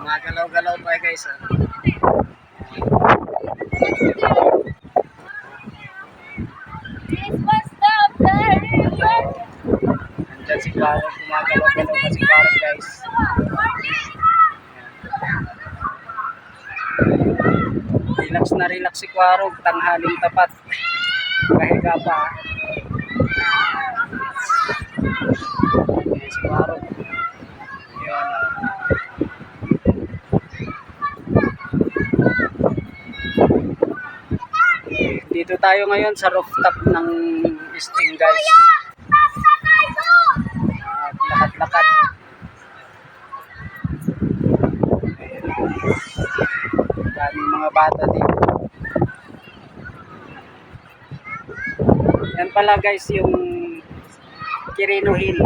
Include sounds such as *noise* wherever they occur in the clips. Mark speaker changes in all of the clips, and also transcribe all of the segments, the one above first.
Speaker 1: Gumagalaw-galaw pa guys. ah. Nandyan si Karo, gumagalaw-galaw pa si Karo guys. Relax si Karo, tanghaling tapat. Kahiga pa. Ayan si. Yun. Dito tayo ngayon sa rooftop ng Sting guys. At lakad-lakad. Daming mga bata dito. Yan pala guys yung Quirino Hill.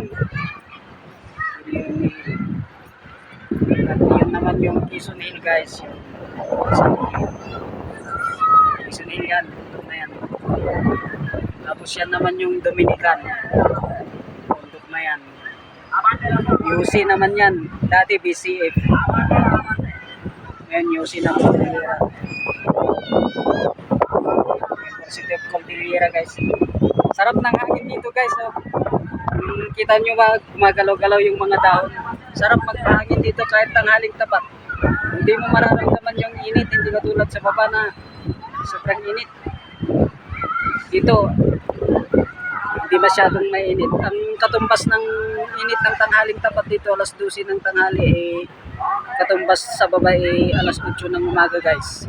Speaker 1: At yun naman yung Quezon Hill guys. Yung Quezon Hill. Yan. Na yan. Tapos yan naman yung Dominican. Bundok na yan. UC naman yan. Dati BCF. Ngayon UC na Cordillera. University of Cordillera guys. Sarap ng hangin dito guys. Oh. Kung kita nyo ba gumagalaw-galaw yung mga dahon. Sarap magpahangin dito kahit tanghaling tapat. Hindi mo mararamdaman yung init. Hindi katulad sa baba na sobrang init. Dito, hindi masyadong mainit. Ang katumbas ng init ng tanghaling tapat dito, alas 12 ng tanghali, eh, katumbas sa baba, eh, alas 8 ng umaga, guys.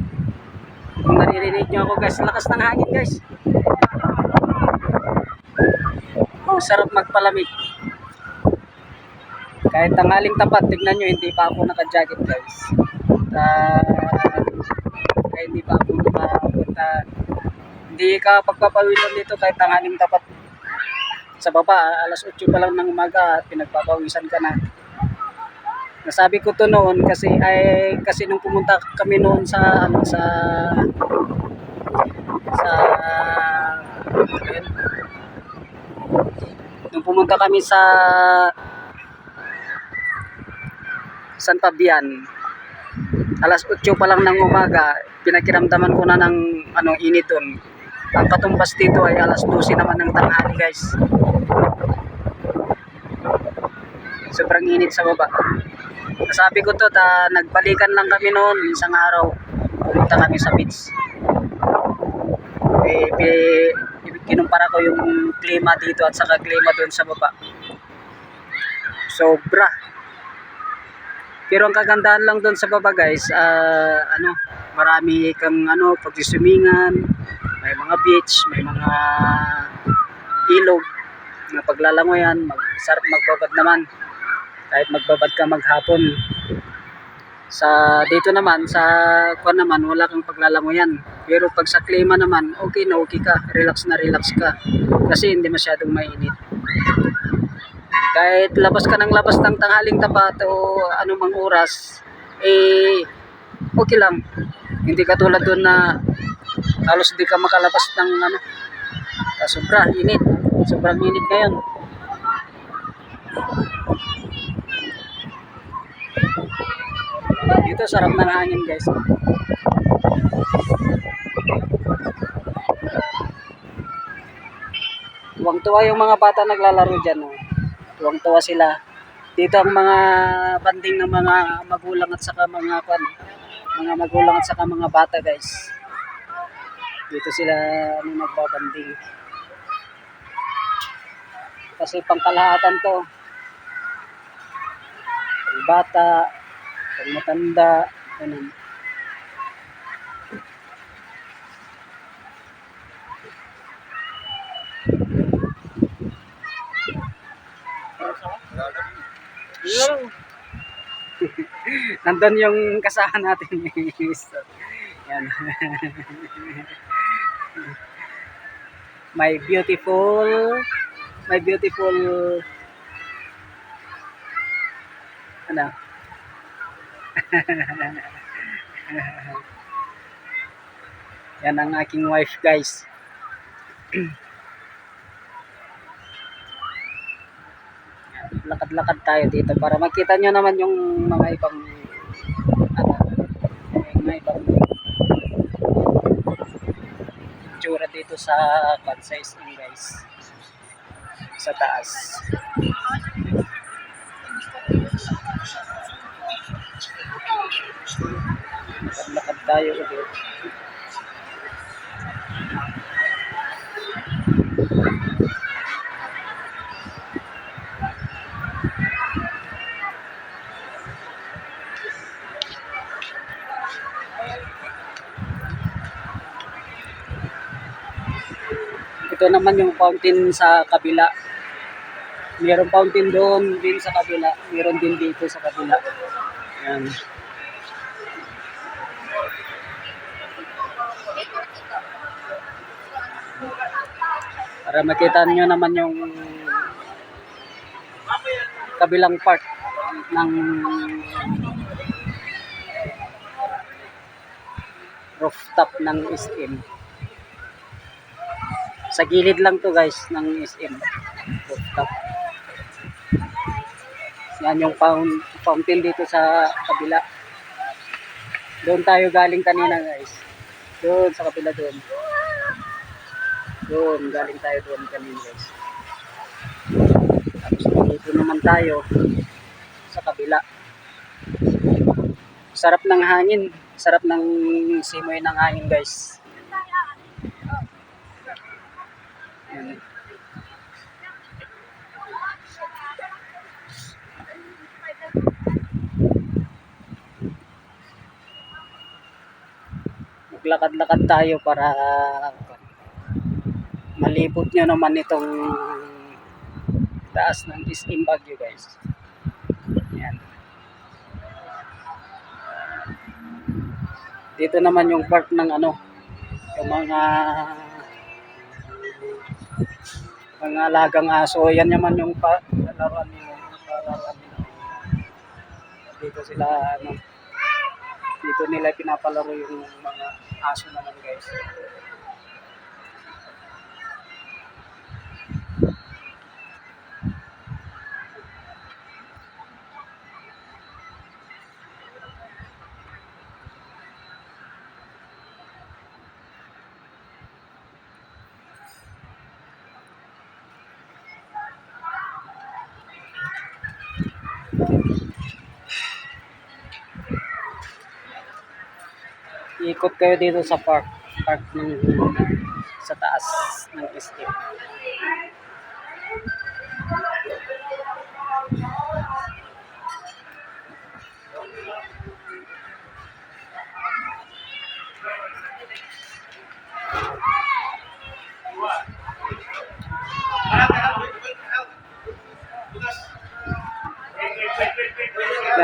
Speaker 1: Kung naririnig nyo ako, guys, lakas ng hangin, guys. Ang sarap magpalamig. Kahit tanghaling tapat, tignan nyo, hindi pa ako naka-jacket, guys. Ah, kaya hindi pa ako nakapunta. Hindi ka pagpapawilan dito kahit tanghaling tapat sa baba, alas 8 pa lang ng umaga, pinagpapawisan ka na. Nasabi ko to noon kasi ay kasi nung pumunta kami noon sa ano sa sa ayun. Nung pumunta kami sa San Fabian alas 8 pa lang ng umaga pinakiramdaman ko na ng ano init doon ang katumbas dito ay alas 12 naman ng tanghali guys. Sobrang init sa baba. Sabi ko to ta nagbalikan lang kami noon isang araw pumunta kami sa beach. Eh, eh, kinumpara ko yung klima dito at saka klima doon sa baba. Sobra. Pero ang kagandahan lang doon sa baba guys ah, ano marami kang ano pagsisumingan may mga beach may mga ilog na paglalangoyan mag sarap magbabad naman. Kahit magbabad ka maghapon sa dito naman sa kuan naman wala kang paglalangoyan pero pag sa klima naman okay na okay ka. Relax na relax ka. Kasi hindi masyadong mainit. Kahit labas ka ng labas ng tanghaling tapat o anumang oras eh okay lang. Hindi katulad doon na halos di ka makalabas ng ano, sobra, init. Sobrang init ngayon. Dito sarap ng hangin guys. Tuwang-tuwa yung mga bata naglalaro dyan. Oh. Tuwang-tuwa sila. Dito ang mga banding ng mga magulang at saka mga kwan, mga magulang at saka mga bata guys. Dito sila ano, nagbabanding. Kasi pangkalahatan to. Bata, pang matanda, ganun. *laughs* Nandun yung kasahan natin. So, Yan. *laughs* my beautiful, my beautiful, ano? *laughs* Yan ang aking wife guys. *clears throat* lakad-lakad tayo dito para makita nyo naman yung mga ibang ano, mga ibang tsura dito sa Island guys sa taas lakad tayo ulit. Ito naman yung fountain sa kabila. Mayroong fountain doon din sa kabila. Mayroon din dito sa kabila. Yan para makita nyo naman yung kabilang part ng rooftop ng SM sa gilid lang to guys ng SM rooftop. Yan yung fountain, dito sa kabila. Doon tayo galing kanina guys. Doon sa kabila doon doon galing tayo doon kanina. Guys tapos dito naman tayo sa kabila. Sarap ng hangin. Sarap ng simoy ng hangin guys. Yan. Maglakad-lakad tayo para malibot nyo naman itong taas ng SM Baguio guys. Yan. Dito naman yung part ng ano, yung mga mga alagang aso. Yan naman yung pa, laruan nila. Laruan nila. Dito sila, ano, dito nila pinapalaro yung mga aso naman guys. Ikot kayo dito sa park. Park ng sa taas ng SM.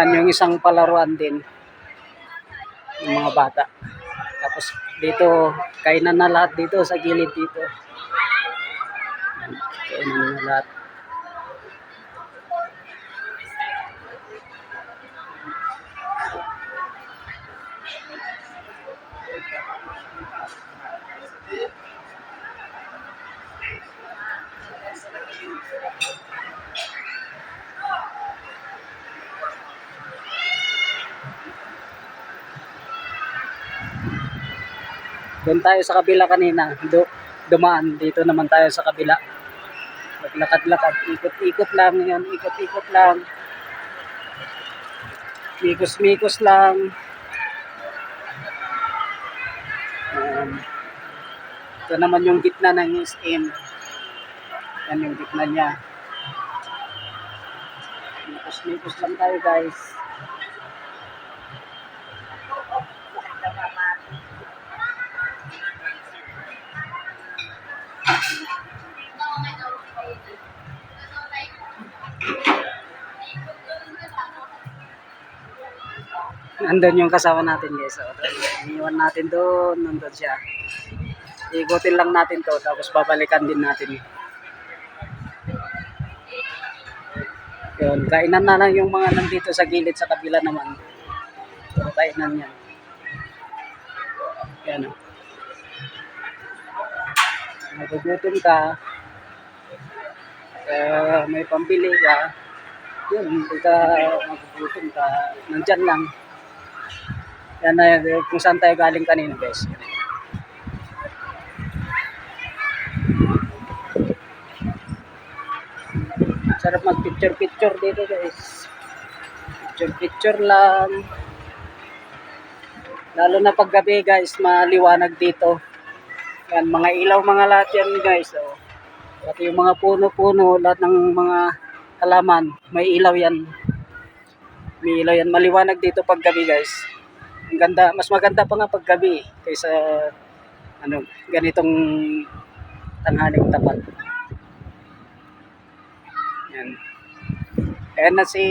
Speaker 1: Yan yung isang palaruan din ng mga bata. Tapos dito, kainan na lahat dito sa gilid dito. Yan, kainan na lahat. Doon tayo sa kabila kanina. Do, dumaan. Dito naman tayo sa kabila. Maglakad-lakad. Ikot-ikot lang yan. Ikot-ikot lang. Mikos-mikos lang. Um, ito naman yung gitna ng SM. Yan yung gitna niya. Mikos-mikos lang tayo guys. Nandun yung kasama natin guys. So, iniwan natin doon. Nandun siya. Ikutin lang natin to tapos babalikan din natin. Yun, kainan na lang yung mga nandito sa gilid sa kabila naman. Puro kainan yan. Yan o. Magugutom ka. Eh, may pambili ka. Yun, hindi ka magugutom ka. Nandyan lang. Yan na yun, kung saan tayo galing kanina guys. Sarap mag picture picture dito guys. Picture picture lang. Lalo na pag gabi guys, maliwanag dito. Yan, mga ilaw mga lahat yan guys. Oh. Pati yung mga puno-puno, lahat ng mga halaman, may ilaw yan. May ilaw yan. Maliwanag dito pag gabi guys. Ang ganda, mas maganda pa nga pag gabi kaysa ano, ganitong tanghaling tapat. Yan. Ayan na si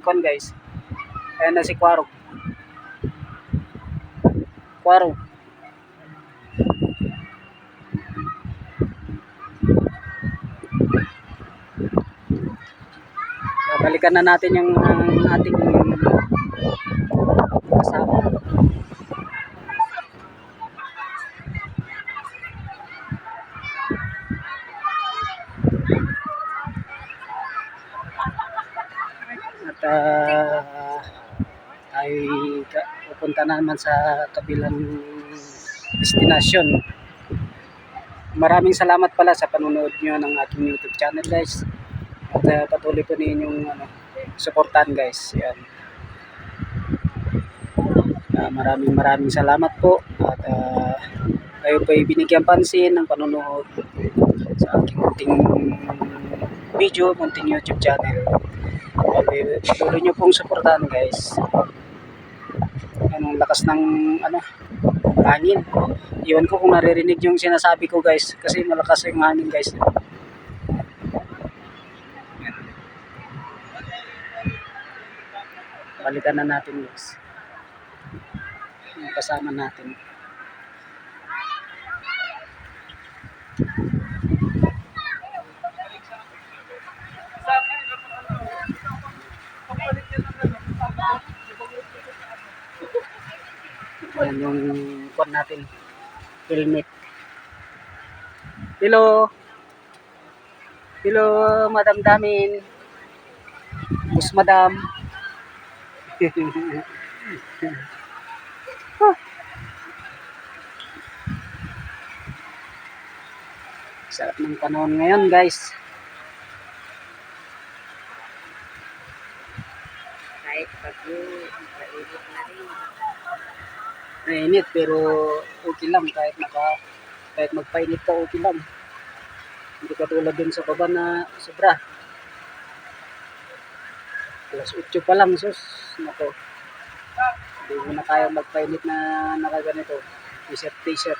Speaker 1: Kon guys. Ayan na si Quarog. Quarog. Babalikan na natin yung ang ating kasama. At ah, ay pupunta na naman sa kabilang destinasyon. Maraming salamat pala sa panonood nyo ng aking YouTube channel guys. Ah, patuloy po ninyong ano, supportan guys. Yan. Ah, maraming maraming salamat po. At ah, kayo po binigyan pansin ng panonood sa aking munting video, munting YouTube channel. Okay, patuloy nyo pong supportahan guys. Anong lakas ng ano, hangin. Iwan ko kung naririnig yung sinasabi ko guys. Kasi malakas yung hangin guys. Balikan na natin guys. Yung kasama natin. Yan yung kwan natin. Helmet. Hello. Hello, Madam Damin. Bus Madam. Ah. Sarap ng panahon ngayon, guys.
Speaker 2: Kahit pag mainit na rin.
Speaker 1: Mainit pero okay lang kahit naka kahit magpainit ka okay lang. Hindi katulad dun sa baba na sobra. Alas 8 pa lang sus. Nako. Hindi mo na kaya magpainit na nakaganito. T-shirt, t-shirt.